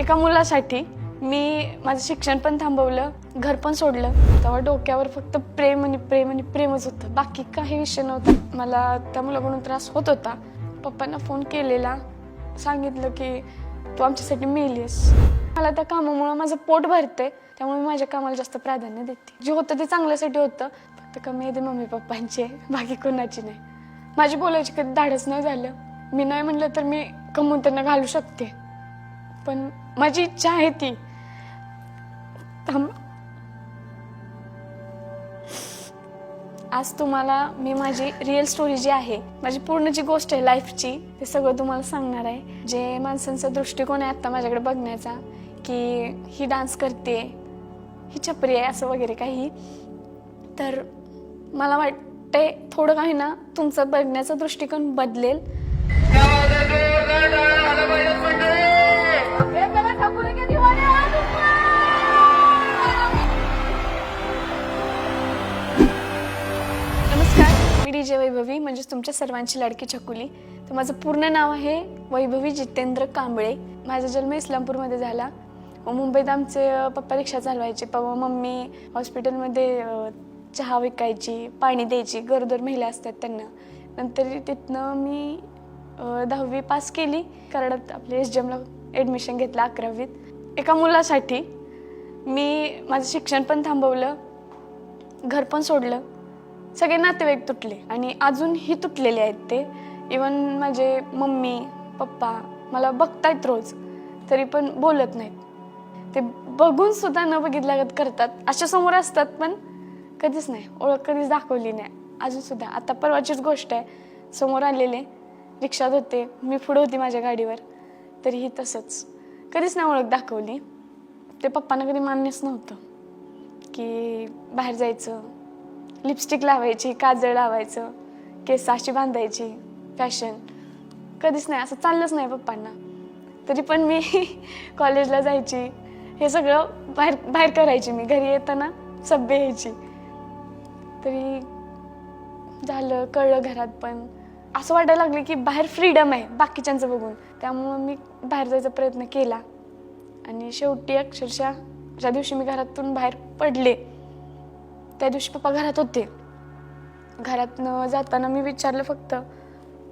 एका मुलासाठी मी माझं शिक्षण पण थांबवलं घर पण सोडलं. तेव्हा डोक्यावर फक्त प्रेम आणि प्रेम आणि प्रेमच होतं. बाकी काही विषय नव्हता. मला त्या मुलाकडून त्रास होत होता. पप्पांना फोन केलेला. सांगितलं की तू आमच्यासाठी मेलीस मला त्या कामामुळं माझं पोट भरते त्यामुळे माझ्या कामाला जास्त प्राधान्य देते. जे होतं ते चांगल्यासाठी होतं. फक्त कमी येते मम्मी पप्पांची आहे, बाकी कोणाची नाही. माझी बोलायची कधी धाडच नाही झालं. मी नाही म्हणलं तर मी कमवून त्यांना घालू शकते. पण माझी इच्छा आहे ती. आज तुम्हाला मी माझी रिअल स्टोरी जी आहे माझी पूर्ण जी गोष्ट आहे लाईफची ते सगळं तुम्हाला सांगणार आहे. जे माणसांचा दृष्टिकोन आहे आता माझ्याकडे बघण्याचा की ही डान्स करते ही छपरी आहे असं वगैरे काही. तर मला वाटतंय थोडं काही ना तुमचा बघण्याचा दृष्टिकोन बदलेल. म्हणजेच तुमच्या सर्वांची लाडकी छकुली. तर माझं पूर्ण नाव आहे वैभवी जितेंद्र कांबळे. माझा जन्म इस्लामपूरमध्ये झाला. व मुंबईत आमचे पप्पा रिक्षा चालवायचे. पप्पा मम्मी हॉस्पिटलमध्ये चहा विकायची पाणी द्यायची. गरोदर महिला असतात त्यांना. नंतर तिथनं मी दहावी पास केली. कराडात आपल्या एस एमला ॲडमिशन घेतलं अकरावीत. एका मुलासाठी मी माझं शिक्षण पण थांबवलं. घर पण सोडलं. सगळे नातेवाईक तुटले आणि अजूनही तुटलेले आहेत ते. इवन माझे मम्मी पप्पा मला बघतायत रोज तरी पण बोलत नाहीत. ते बघून सुद्धा न बघितल्यागत करतात. अशा समोर असतात पण कधीच नाही. ओळख कधीच दाखवली नाही. अजून सुद्धा. आता परवाचीच गोष्ट आहे. समोर आलेले रिक्षात होते. मी पुढं होती माझ्या गाडीवर. तरीही तसंच. कधीच नाही ओळख दाखवली. ते पप्पांना कधी मान्यच नव्हतं की बाहेर जायचं. लिपस्टिक लावायची काजळ लावायचं केस अशी बांधायची फॅशन कधीच नाही असं चाललंच नाही पप्पांना. तरी पण मी कॉलेजला जायची. हे सगळं बाहेर बाहेर करायची मी. घरी येताना सभ्य यायची. तरी झालं कळलं घरात पण. असं वाटायला लागलं की बाहेर फ्रीडम आहे बाकीच्यांचं बघून. त्यामुळं मी बाहेर जायचा प्रयत्न केला. आणि शेवटी अक्षरशः ज्या दिवशी मी घरातून बाहेर पडले त्या दिवशी पप्पा घरात होते. घरातनं जाताना मी विचारलं फक्त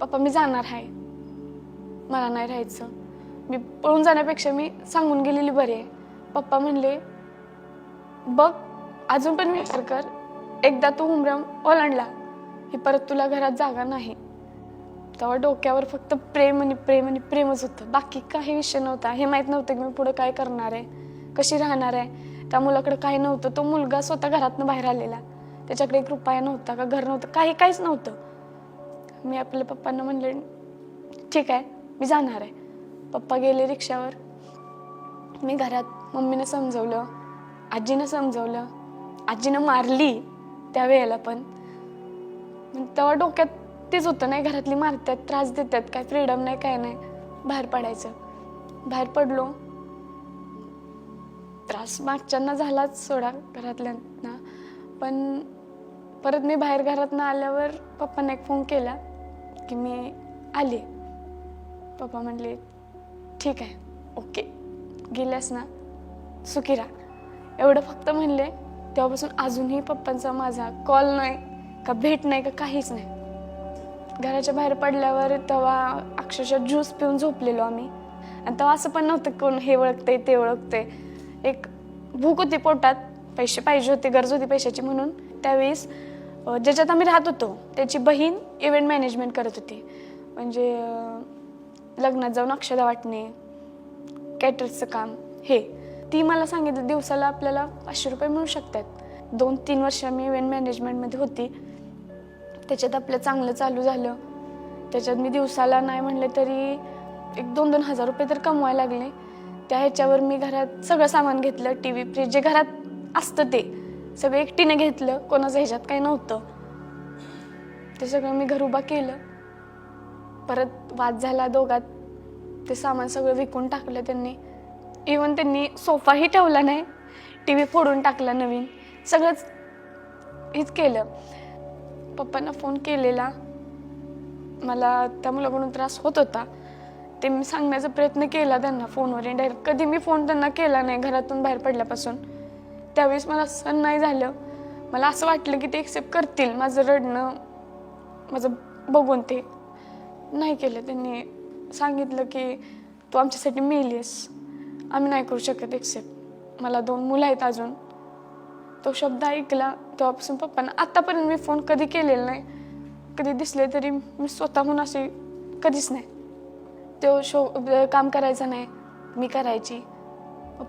पप्पा मी जाणार आहे. मला नाही राहायचं. मी पळून जाण्यापेक्षा मी सांगून गेलेली बरी आहे. पप्पा म्हणले बघ अजून पण विचार कर. एकदा तू उमरम ओलांडला ही परत तुला घरात जागा नाही. तेव्हा डोक्यावर फक्त प्रेम आणि प्रेम आणि प्रेमच होतं. बाकी काही विषय नव्हता. हे माहीत नव्हतं की मी पुढे काय करणार आहे कशी राहणार आहे. त्या मुलाकडे काही नव्हतं. तो मुलगा स्वतः घरातनं बाहेर आलेला. त्याच्याकडे एक रुपया नव्हता का घर नव्हतं काही काहीच नव्हतं. मी आपल्या पप्पांना म्हणले ठीक आहे मी जाणार आहे. पप्पा गेले रिक्षावर. मी घरात मम्मीनं समजवलं आजीनं समजवलं आजीनं मारली त्या वेळेला पण. मग तेव्हा डोक्यात तेच होतं नाही घरातली मारतात त्रास देतात काय फ्रीडम नाही काय नाही बाहेर पडायचं. बाहेर पडलो त्रास मागच्यांना झालाच सोडा घरातल्यांना. पण परत मी बाहेर घरातनं आल्यावर पप्पांना एक फोन केला की मी आले. पप्पा म्हणले ठीक आहे ओके गेल्यास ना सुखी राहा. एवढं फक्त म्हणले तेव्हापासून अजूनही पप्पांचा माझा कॉल नाही का भेट नाही का काहीच नाही. घराच्या बाहेर पडल्यावर तेव्हा अक्षरशः ज्यूस पिऊन झोपलेलो आम्ही. आणि तेव्हा असं पण नव्हतं कोण हे ओळखते ते ओळखते भूक होती पोटात पैसे पाहिजे होते गरज होती पैशाची म्हणून. त्यावेळेस ज्याच्यात आम्ही राहत होतो त्याची बहीण इव्हेंट मॅनेजमेंट करत होती. म्हणजे लग्नात जाऊन अक्षदा वाटणे कॅटर्सचं काम हे. ती मला सांगितलं दिवसाला आपल्याला पाचशे रुपये मिळू शकतात. दोन तीन वर्ष मी इव्हेंट मॅनेजमेंटमध्ये होती. त्याच्यात आपलं चांगलं चालू झालं. त्याच्यात मी दिवसाला नाही म्हणले तरी एक दोन दोन हजार रुपये तर कमवायला लागले. त्या ह्याच्यावर मी घरात सगळं सामान घेतलं टी व्ही फ्रीज जे घरात असतं ते. सगळं एकटीने घेतलं कोणाचं ह्याच्यात काही नव्हतं. ते सगळं मी घर उभा केलं. परत वाद झाला दोघात. ते सामान सगळं विकून टाकलं त्यांनी. इवन त्यांनी सोफाही ठेवला नाही. टी व्ही फोडून टाकला नवीन. सगळंच हेच केलं. पप्पांना फोन केलेला. मला त्या मुलाकडून त्रास होत होता. ते मी सांगण्याचा प्रयत्न केला त्यांना फोनवर डायरेक्ट कधी मी फोन त्यांना केला नाही घरातून बाहेर पडल्यापासून. त्यावेळेस मला सण नाही झालं. मला असं वाटलं की ते एक्सेप्ट करतील. माझं रडणं माझं बघून ते नाही केलं. त्यांनी सांगितलं की तू आमच्यासाठी मेलीस आम्ही नाही करू शकत एक्सेप्ट मला दोन मुलं आहेत अजून. तो शब्द ऐकला. तेव्हापासून पप्पांना आत्तापर्यंत मी फोन कधी केलेला नाही. कधी दिसले तरी मी स्वतःहून असे कधीच नाही. तो शो काम करायचं नाही. मी करायची.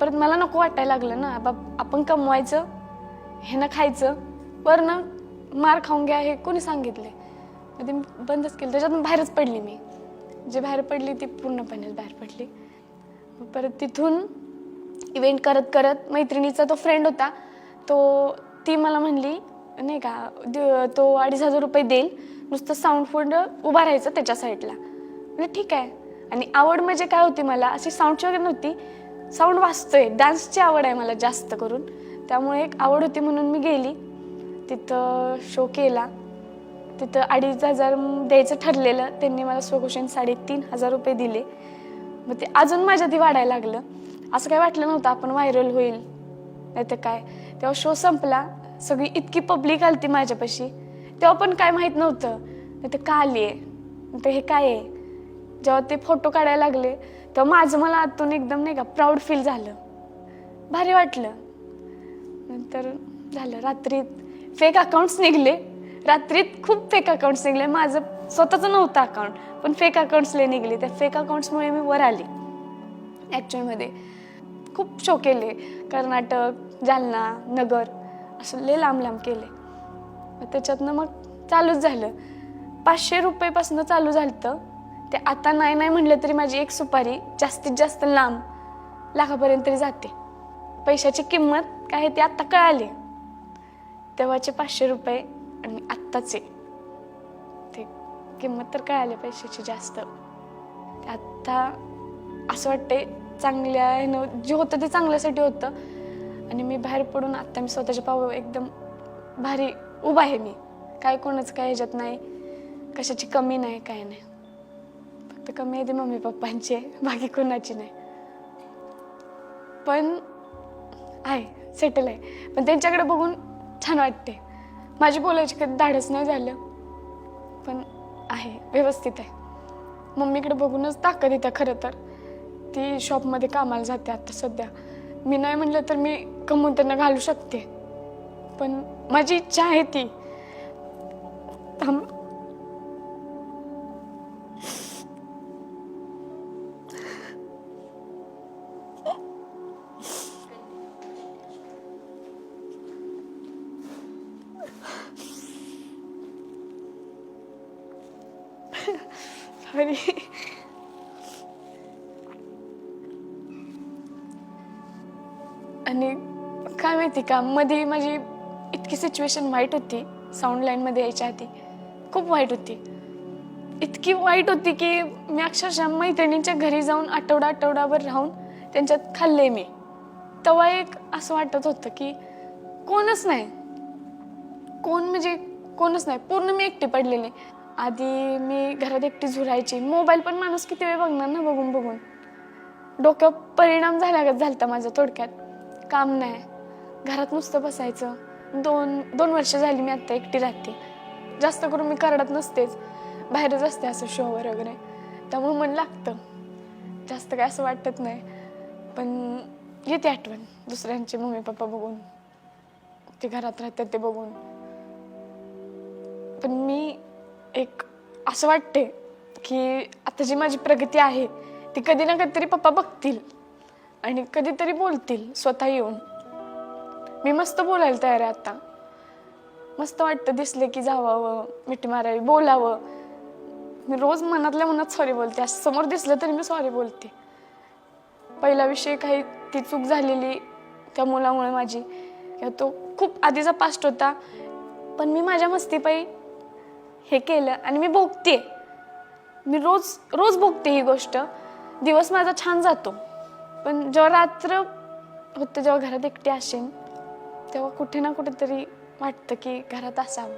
परत मला नको वाटायला लागलं ना. बाप आपण कमवायचं हे ना खायचं वरनं मार खाऊन घ्या हे कोणी सांगितले? मग ते मी बंदच केलं. त्याच्यातून बाहेरच पडली मी. जे बाहेर पडली ती पूर्णपणे बाहेर पडली. परत तिथून इव्हेंट करत करत मैत्रिणीचा तो फ्रेंड होता. तो ती मला म्हणली नाही का द- तो अडीच हजार रुपये देईल. नुसतं साऊंड फूड उभा राहायचं त्याच्या साईडला म्हणजे ठीक आहे. आणि आवड म्हणजे काय होती मला? अशी साऊंडची वगैरे नव्हती. साऊंड वाचतोय डान्सची आवड आहे मला जास्त करून. त्यामुळे एक आवड होती म्हणून मी गेली. तिथं शो केला. तिथं अडीच हजार द्यायचं ठरलेलं. त्यांनी मला स्वघोषण साडेतीन हजार रुपये दिले. मग ते अजून माझ्या ती वाढायला लागलं. असं काही वाटलं नव्हतं. आपण व्हायरल होईल. नाही तर काय? तेव्हा शो संपला. सगळी इतकी पब्लिक आलती माझ्यापाशी. तेव्हा पण काय माहीत नव्हतं. नाही तर का आली आहे तर हे काय आहे? जेव्हा ते फोटो काढायला लागले तेव्हा माझं मला आतून एकदम नाही का प्राऊड फील झालं. भारी वाटलं. नंतर झालं रात्रीत फेक अकाउंट्स निघले. रात्रीत खूप फेक अकाउंट्स निघले. माझं स्वतःचं नव्हतं अकाउंट पण फेक अकाउंट्सले निघले. त्या फेक अकाउंट्समुळे मी वर आले. ॲक्च्युअलमध्ये खूप शो केले. कर्नाटक जालना नगर असं लय लांब लांब केले. मग त्याच्यातनं मग चालूच झालं. पाचशे रुपयेपासून चालू झालं ते आता नाही नाही म्हटलं तरी माझी एक सुपारी जास्तीत जास्त लांब लाखापर्यंत तरी जाते. पैशाची किंमत काय आहे ते आत्ता कळाली. तेव्हाचे पाचशे रुपये आणि आत्ताचे. ते किंमत तर कळाली पैशाची जास्त. ते आत्ता असं वाटते चांगल्या ह्यानं जे होतं ते चांगल्यासाठी होतं. आणि मी बाहेर पडून आत्ता मी स्वतःच्या पाव एकदम भारी उभा आहे मी. काय कोणाचं काय ह्याच्यात नाही. कशाची कमी नाही काय नाही. तर कमी आहे ते मम्मी पप्पांची आहे बाकी कोणाची नाही. पण आहे सेटल आहे. पण त्यांच्याकडे बघून छान वाटते. माझी बोलायची कधी धाडस नाही झालं. पण आहे व्यवस्थित आहे. मम्मीकडे बघूनच ताकद येते खरं तर. ती शॉपमध्ये कामाला जाते आता सध्या. मी नाही म्हटलं तर मी कमवून त्यांना घालू शकते. पण माझी इच्छा आहे ती. थांब. सॉरी आणि काय माहिती का? मध्ये माझी इतकी सिच्युएशन वाईट होती. साऊंड लाईनमध्ये यायच्या आधी. खूप वाईट होती. इतकी वाईट होती की मी अक्षरशः मैत्रिणींच्या घरी जाऊन आठवडा आठवडाभर राहून त्यांच्यात खाल्ले मी. तेव्हा एक असं वाटत होतं की कोणच नाही. कोण म्हणजे कोणच नाही. पूर्ण मी एकटी पडलेली. आधी मी घरात एकटी झुरायची. मोबाईल पण माणूस किती वेळ बघणार ना बघून बघून. डोक्यावर परिणाम झाल्यागत झालता माझं थोडक्यात. काम नाही. घरात नुसतं बसायचं. दोन दोन वर्ष झाली मी आत्ता एकटी राहते. जास्त करून मी करडत नसतेच. बाहेरच असते असं शोवर वगैरे. त्यामुळे मन लागतं. जास्त काय असं वाटत नाही. पण येते आठवण. दुसऱ्यांचे मम्मी पप्पा बघून. ते घरात राहतात ते बघून. पण मी एक असं वाटते की आता जी माझी प्रगती आहे ती कधी ना कधीतरी पप्पा बघतील आणि कधीतरी बोलतील स्वतः येऊन. मी मस्त बोलायला तयार आहे आता. मस्त वाटतं दिसले की जावावं मिठी मारावी बोलावं. मी रोज मनातल्या मनात सॉरी बोलते. असं समोर दिसलं तरी मी सॉरी बोलते. पहिला विषय काही ती चूक झालेली त्या मुलामुळे माझी. किंवा तो खूप आधीचा पास्ट होता. पण मी माझ्या मस्तीपायी हे केलं आणि मी भोगते मी रोज रोज भोगते ही गोष्ट. दिवस माझा छान जातो. पण जेव्हा रात्र होतं जेव्हा घरात एकटी असेन तेव्हा कुठे ना कुठेतरी वाटतं की घरात असावं.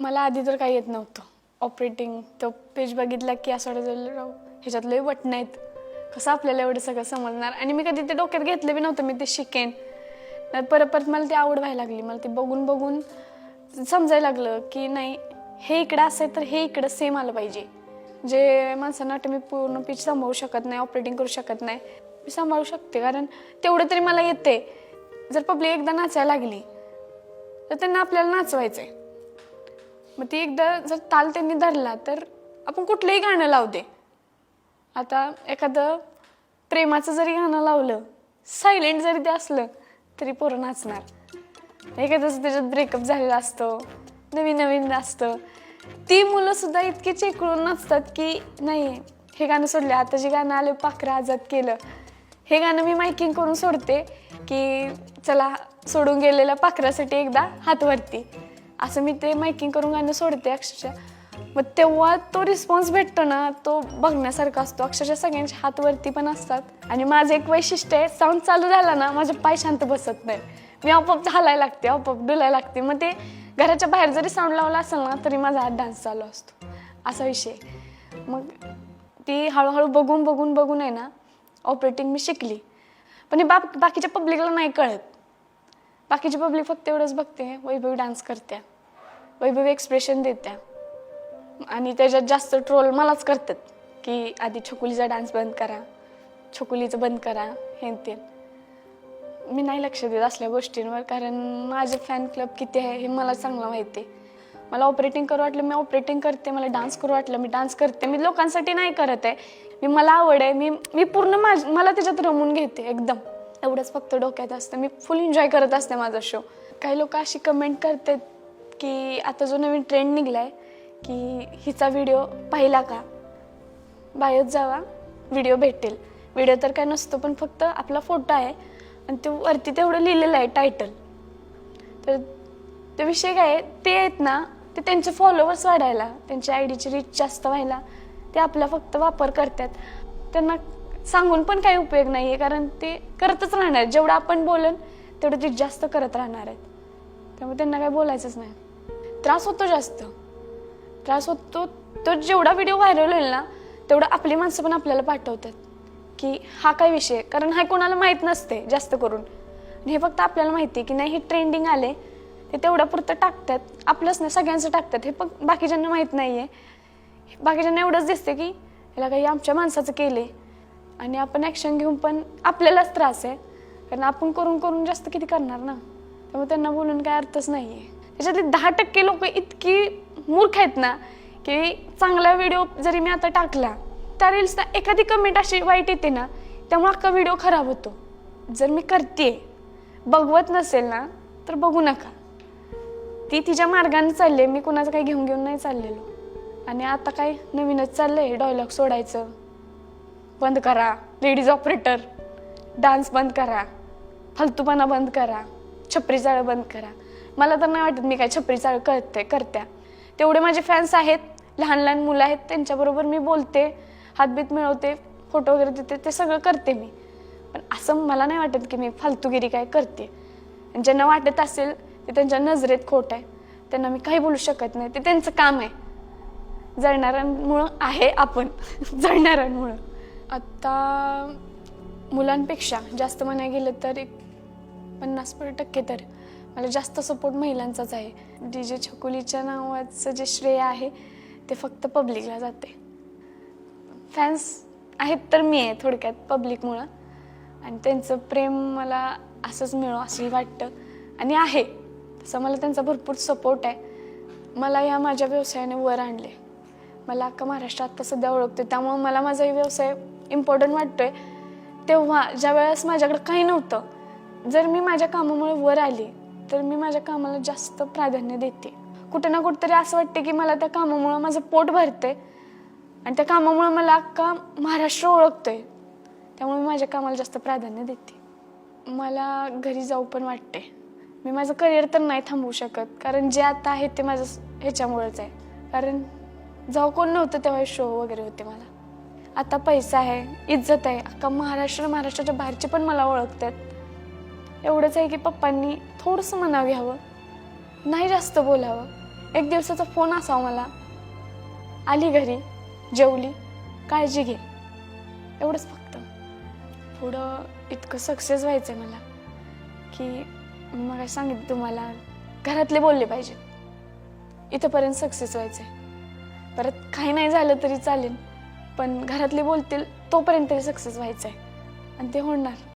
मला आधी तर काही येत नव्हतं. ऑपरेटिंग तो पेज बघितला की असं राहू ह्याच्यात लय बटणं आहेत. कसं आपल्याला एवढं सगळं समजणार? आणि मी कधी ते डोक्यात घेतलं बी नव्हतं मी ते शिकेन. परत परत मला ती आवड व्हायला लागली. मला ते बघून बघून समजायला लागलं की नाही हे इकडं असं तर हे इकडं सेम आलं पाहिजे. जे माणसांना वाटतं मी पूर्ण पिच सांभाळू शकत नाही ऑपरेटिंग करू शकत नाही मी सांभाळू शकते. कारण तेवढं तरी मला येते जर पब्लिक एकदा नाचायला लागली तर त्यांना आपल्याला नाचवायचं आहे मग ती एकदा जर ताल त्यांनी धरला तर आपण कुठलंही गाणं लावू दे. आता एखादं प्रेमाचं जरी गाणं लावलं सायलेंट जरी ते असलं तरी पोरं नाचणार. एखादं त्याच्यात ब्रेकअप झालेला असतो? नवीन नवीन असतं. ती मुलं सुद्धा इतकी चेकळून नसतात की नाही हे गाणं सोडले आता जे गाणं आलं पाखरं आजाद केलं. हे गाणं मी मायकिंग करून सोडते की चला सोडून गेलेल्या पाखरासाठी एकदा हात वरती. असं मी ते मायकिंग करून गाणं सोडते अक्षरशः. मग तेव्हा तो रिस्पॉन्स भेटतो ना तो बघण्यासारखा असतो. अक्षरशः सगळ्यांचे हात वरती पण असतात. आणि माझं एक वैशिष्ट्य आहे साऊंड चालू झाला ना माझे पाय शांत बसत नाही मी आपोआप झालाय लागते आपोआप डुलायला लागते. मग ते घराच्या बाहेर जरी साऊंड लावला असेल ना तरी माझा हात डान्स चालू असतो. असा विषय मग ती हळूहळू बघून बघून बघून आहे ना ऑपरेटिंग मी शिकली. पण हे बा बाकीच्या पब्लिकला नाही कळत. बाकीची पब्लिक फक्त एवढंच बघते वैभवी डान्स करत्या. वैभवी एक्सप्रेशन देत्या. आणि त्याच्यात जास्त ट्रोल मलाच करतात की आधी छकुलीचा डान्स बंद करा छकुलीचं बंद करा हे ते. मी नाही लक्ष देत असल्या गोष्टींवर कारण माझे फॅन क्लब किती आहे हे मला चांगलं माहिती आहे. मला ऑपरेटिंग करू वाटलं मी ऑपरेटिंग करते मला डान्स करू वाटलं मी डान्स करते. मी लोकांसाठी नाही करत आहे. मी मला आवड आहे. मी मी पूर्ण माझ मला त्याच्यात रमून घेते एकदम. एवढंच फक्त डोक्यात असतं. मी फुल एन्जॉय करत असते माझा शो काही लोक अशी कमेंट करतात की आता जो नवीन ट्रेंड निघलाय की हिचा व्हिडिओ पाहिला का? बायोत जावा व्हिडिओ भेटेल. व्हिडिओ तर काय नसतो पण फक्त आपला फोटो आहे आणि तो वरती तेवढं लिहिलेलं आहे टायटल तर ते विषय काय आहे, ते आहेत ना ते त्यांचे फॉलोअर्स वाढायला त्यांच्या आय डीची रीच जास्त व्हायला ते आपला फक्त वापर करतात. त्यांना सांगून पण काही उपयोग नाही आहे कारण ते करतच राहणार. आहेत. जेवढं आपण बोलन तेवढं ते जास्त करत राहणार आहेत. त्यामुळे त्यांना काही बोलायचंच नाही. त्रास होतो जास्त. त्रास होतो. तो जेवढा व्हिडिओ व्हायरल होईल ना तेवढं आपली माणसं पण आपल्याला पाठवतात की हा काय विषय कारण हा कोणाला माहीत नसते जास्त करून. हे फक्त आपल्याला माहिती आहे की नाही हे ट्रेंडिंग आले ते तेवढ्या पुरतं टाकतात. आपलंच नाही सगळ्यांचं टाकतात. हे फक्त बाकीच्यांना माहीत नाही आहे बाकीच्यांना एवढंच दिसते की ह्याला काही आमच्या माणसाचं केले आणि आपण ॲक्शन घेऊन पण आपल्यालाच त्रास आहे. कारण आपण करून करून जास्त किती करणार ना? त्यामुळे त्यांना बोलून काय अर्थच नाही आहे त्याच्यातले दहा टक्के लोक इतकी मूर्ख आहेत ना की चांगला व्हिडिओ जरी मी आता टाकला त्या रील्सला एखादी कमेंट अशी वाईट येते ना त्यामुळे अख्खा व्हिडिओ खराब होतो. जर मी करते बघवत नसेल ना तर बघू नका. ती तिच्या मार्गाने चालले मी कुणाचं काही घेऊन घेऊन नाही चाललेलो. आणि आता काय नवीनच चाललंय डायलॉग सोडायचं. बंद करा लेडीज ऑपरेटर डान्स बंद करा. फालतूपणा बंद करा. छपरी चाळं बंद करा. मला तर नाही वाटत मी काय छपरी चाळ करते करत्या. तेवढे माझे फॅन्स आहेत. लहान लहान मुलं आहेत त्यांच्याबरोबर मी बोलते हातबीत मिळवते फोटो वगैरे देते ते सगळं करते मी. पण असं मला नाही वाटत की मी फालतूगिरी काय करते. आणि ज्यांना वाटत असेल ते त्यांच्या नजरेत खोट आहे. त्यांना मी काही बोलू शकत नाही. ते त्यांचं काम आहे. जळणाऱ्यांमुळं आहे आपण. जळणाऱ्यांमुळं. आत्ता मुलांपेक्षा जास्त म्हणायला गेलं तर एक पन्नास टक्के तर मला जास्त सपोर्ट महिलांचाच आहे. डी जे छकुलीच्या नावाचं जे श्रेय आहे ते फक्त पब्लिकला जाते. फॅन्स आहेत तर मी आहे थोडक्यात पब्लिकमुळं आणि त्यांचं प्रेम मला असंच मिळो असंही वाटतं. आणि आहे. तसं मला त्यांचा भरपूर सपोर्ट आहे. मला या माझ्या व्यवसायाने वर आणले मला अख्खा महाराष्ट्रात आत्ता सध्या ओळखते त्यामुळं मला माझाही व्यवसाय इम्पॉर्टंट वाटतोय. तेव्हा ज्या वेळेस माझ्याकडे काही नव्हतं जर मी माझ्या कामामुळे वर आली तर मी माझ्या कामाला जास्त प्राधान्य देते. कुठं ना कुठंतरी असं वाटते की मला त्या कामामुळं माझं पोट भरते आणि त्या कामामुळं मला अख्खा महाराष्ट्र ओळखतोय. त्यामुळे मी माझ्या कामाला जास्त प्राधान्य देते. मला घरी जाऊ पण वाटते. मी माझं करिअर तर नाही थांबवू शकत कारण जे आता आहे ते माझं ह्याच्यामुळेच आहे. कारण जाऊ कोण नव्हतं तेव्हा शो वगैरे होते मला. आता पैसा आहे इज्जत आहे अख्खा महाराष्ट्र महाराष्ट्राच्या बाहेरचे पण मला ओळखतात. एवढंच आहे की पप्पांनी थोडंसं मनाव घ्यावं नाही जास्त बोलावं. एक दिवसाचा फोन असावा मला. आली घरी जेवली काळजी घे. एवढंच फक्त. पुढं इतकं सक्सेस व्हायचं आहे मला की मग सांगितलं तुम्हाला? घरातले बोलले पाहिजे. इथंपर्यंत सक्सेस व्हायचं आहे परत काही नाही झालं तरी चालेल. पण घरातले बोलतील तोपर्यंत तरी सक्सेस व्हायचं आहे आणि ते होणार.